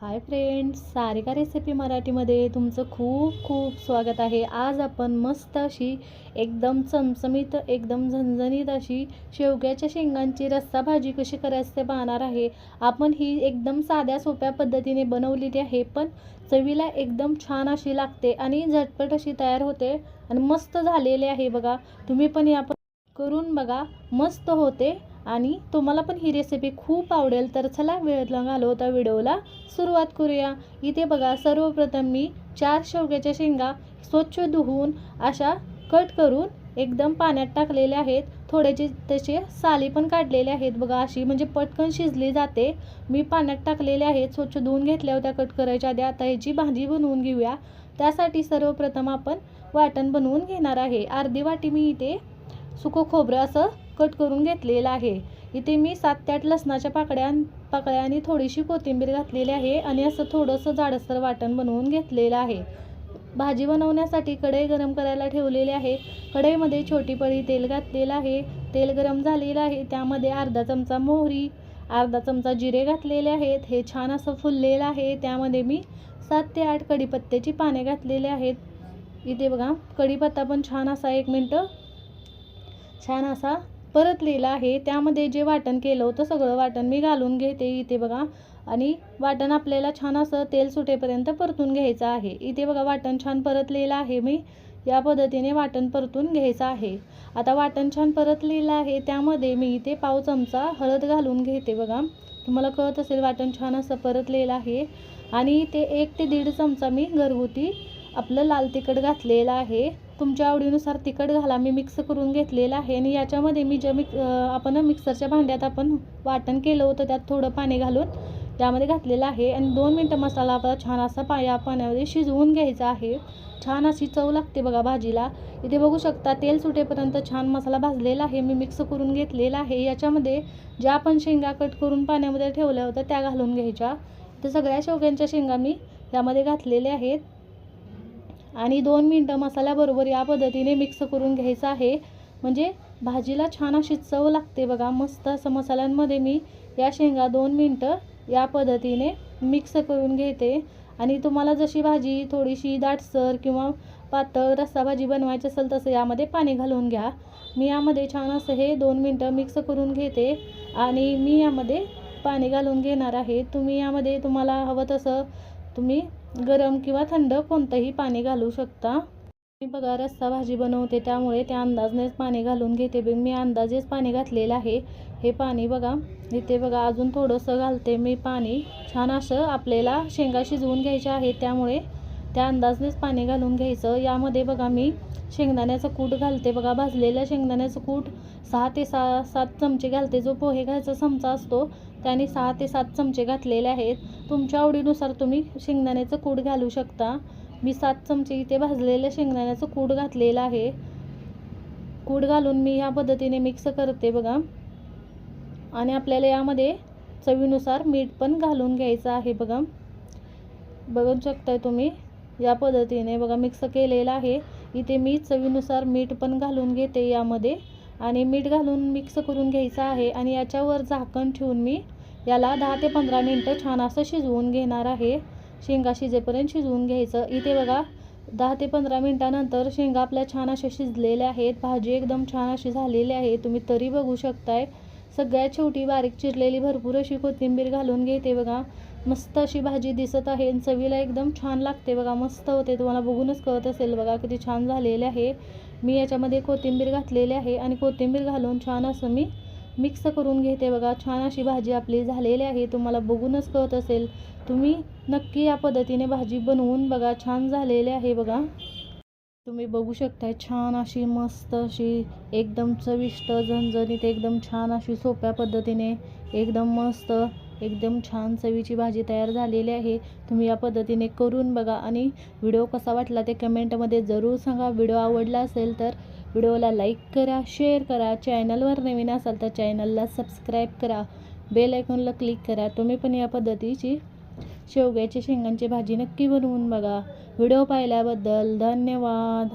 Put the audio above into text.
Hi friends Sarika recipe मराठीमध्ये तुमचं खूप खूप स्वागत आहे. आज आपण मस्त अशी एकदम चमचमीत एकदम झणझणीत अशी शेवग्याच्या शेंगांची रस्सा भाजी कशी करायची ते पाहणार आहे. आपण ही एकदम साध्या सोप्या पद्धतीने बनवलेली आहे पण चवीला एकदम छान अशी लागते आणि झटपट अशी तयार होते आणि मस्त झालेली आहे बघा. तुम्ही पण या करून बघा. मस्त होते. आणि तुम्हाला पण ही रेसिपी खूप आवडेल तर चला वेळ न घालवता व्हिडिओला सुरुवात करूया. इथे बघा सर्वप्रथम मी चार शेवग्याच्या शेंगा स्वच्छ धुवून अशा कट करून एकदम पाण्यात टाकलेल्या आहेत. थोड्याचे त्याचे साली पण काढलेले आहेत. बघा अशी म्हणजे पटकन शिजली जाते. मी पाण्यात टाकलेले आहेत. स्वच्छ धुवून घेतल्या होत्या कट करायच्या आधी आता ह्याची भाजी बनवून घेऊया. त्यासाठी सर्वप्रथम आपण वाटण बनवून घेणार आहे. अर्धी वाटी मी इथे सुकं खोबरं असं कट करून घेतलेलं आहे. इथे मी सात ते आठ लसणाच्या पाकड्या पाकळ्या आणि थोडीशी कोथिंबीर घातलेली आहे आणि असं थोडंसं जाडसर वाटण बनवून घेतलेलं आहे. भाजी बनवण्यासाठी कढई गरम करायला ठेवलेली आहे. कढईमध्ये छोटी पळी तेल घातलेलं आहे. तेल गरम झालेलं आहे. त्यामध्ये अर्धा चमचा मोहरी अर्धा चमचा जिरे घातलेले आहेत. हे छान असं फुललेलं आहे. त्यामध्ये मी सात ते आठ कढीपत्त्याची पाने घातलेले आहेत. इथे बघा कढीपत्ता पण छान असा एक मिनटं छान असा परतलेलं आहे. त्यामध्ये जे वाटण केलं होतं सगळं वाटण मी घालून घेते इथे बघा. आणि वाटण आपल्याला छान असं तेल सुटेपर्यंत परतून घ्यायचं आहे. इथे बघा वाटण छान परतलेलं आहे मी. या पद्धतीने वाटण परतून घ्यायचं आहे. आता वाटण छान परतलेलं आहे. त्यामध्ये मी इथे पाव चमचा हळद घालून घेते बघा. तुम्हाला कळत असेल वाटण छान असं परतलेलं आहे. आणि ते एक ते दीड चमचा मी घरगुती आपलं लाल तिखट घातलेलं आहे. तुमच्या आवडीनुसार तिखट घाला. मी मिक्स करून घेतलेलं आहे आणि याच्यामध्ये मी जे मिक्स आपण मिक्सरच्या भांड्यात आपण वाटण केलं होतं त्यात थोडं पाणी घालून त्यामध्ये घातलेलं आहे. आणि दोन मिनटं मसाला आपला छान असा पा या पाण्यामध्ये शिजवून घ्यायचा आहे. छान अशी चव लागते बघा भाजीला. इथे बघू शकता तेल सुटेपर्यंत छान मसाला भाजलेला आहे. मी मिक्स करून घेतलेला आहे. याच्यामध्ये ज्या आपण शेंगा कट करून पाण्यामध्ये ठेवल्या होत्या त्या घालून घ्यायच्या. तर सगळ्या शेवग्यांच्या शेंगा मी यामध्ये घातलेल्या आहेत. आणि दोन मिनटं मसाल्याबरोबर या पद्धतीने मिक्स करून घ्यायचं आहे. म्हणजे भाजीला छान अशी चव लागते बघा. मस्त असं मसाल्यांमध्ये मी या शेंगा दोन मिनटं या पद्धतीने मिक्स करून घेते. आणि तुम्हाला जशी भाजी थोडीशी दाटसर किंवा पातळ रस्सा भाजी बनवायची असेल तसं यामध्ये पाणी घालून घ्या. मी यामध्ये छान असं हे दोन मिनटं मिक्स करून घेते. आणि मी यामध्ये पाणी घालून घेणार आहे. तुम्ही यामध्ये तुम्हाला हवं तसं तुम्ही गरम किंवा थंड कोणतंही पाणी घालू शकता. मी बघा रस्सा भाजी बनवते त्यामुळे त्या अंदाजनेच पाणी घालून घेते. बी मी अंदाजेच पाणी घातलेलं आहे. हे पाणी बघा इथे बघा अजून थोडंसं घालते. मी पाणी छान असं आपल्याला शेंगा शिजवून घ्यायच्या आहेत त्यामुळे त्या अंदाजनेच पाणी घालून घ्यायचं. यामध्ये बघा मी शेंगदाण्याचं कूट घालते. बघा भाजलेलं शेंगदाण्याचं कूट सहा ते सहा सात चमचे घालते. जो पोहे घ्यायचा चमचा असतो त्याने सहा ते सात चमचे घातलेले आहेत. तुमच्या आवडीनुसार तुम्ही शेंगदाण्याचं कूट घालू शकता. मी सात चमचे इथे भाजलेलं शेंगदाण्याचं कूट घातलेलं आहे. कूट घालून मी ह्या पद्धतीने मिक्स करते बघा. आणि आपल्याला यामध्ये चवीनुसार मीठ पण घालून घ्यायचं आहे बघा. बघू शकताय तुम्ही या पद्धतीने बघा मिक्स केलेलं आहे. इथे मी चवीनुसार मीठ पण घालून घेते यामध्ये. आणि मीठ घालून मिक्स करून घ्यायचं आहे आणि याच्यावर झाकण ठेवून मी याला दहा ते पंधरा मिनटं छान असं शिजवून घेणार आहे. शेंगा शिजेपर्यंत शिजवून घ्यायचं. इथे बघा दहा ते पंधरा मिनटानंतर शेंगा आपल्या छान अशा शिजलेल्या आहेत. भाजी एकदम छान अशी झालेली आहे. तुम्ही तरी बघू शकताय. सगळ्यात शेवटी बारीक चिरलेली भरपूर अशी कोथिंबीर घालून घेते बघा. मस्त अशी भाजी दिसत आहे आणि चवीला एकदम छान लागते बघा मस्त होते. तुम्हाला बघूनच कळत असेल बघा किती छान झालेले आहे. मी याच्यामध्ये कोथिंबीर घातलेली आहे आणि कोथिंबीर घालून छान असं मी मिक्स करून घेते बघा. छान अशी भाजी आपली झालेली आहे तुम्हाला बघूनच कळत असेल. तुम्ही नक्की या पद्धतीने भाजी बनवून बघा छान झालेली आहे बघा. तुम्ही बघू शकताय छान अशी मस्त अशी एकदम चविष्ट झणझणीत एकदम छान अशी सोप्या पद्धतीने एकदम मस्त एकदम छान चवीची भाजी तयार झालेली आहे. तुम्ही या पद्धतीने करून बघा आणि व्हिडिओ कसा वाटला ते कमेंटमध्ये जरूर सांगा. व्हिडिओ आवडला असेल तर व्हिडिओला लाईक करा शेअर करा. चॅनलवर नवीन असाल तर चॅनलला सबस्क्राईब करा. बेल आयकॉनला क्लिक करा. तुम्ही पण या पद्धतीची शेवग्याची शेंगांची भाजी नक्की बनवून बघा. व्हिडिओ पाहिल्याबद्दल धन्यवाद.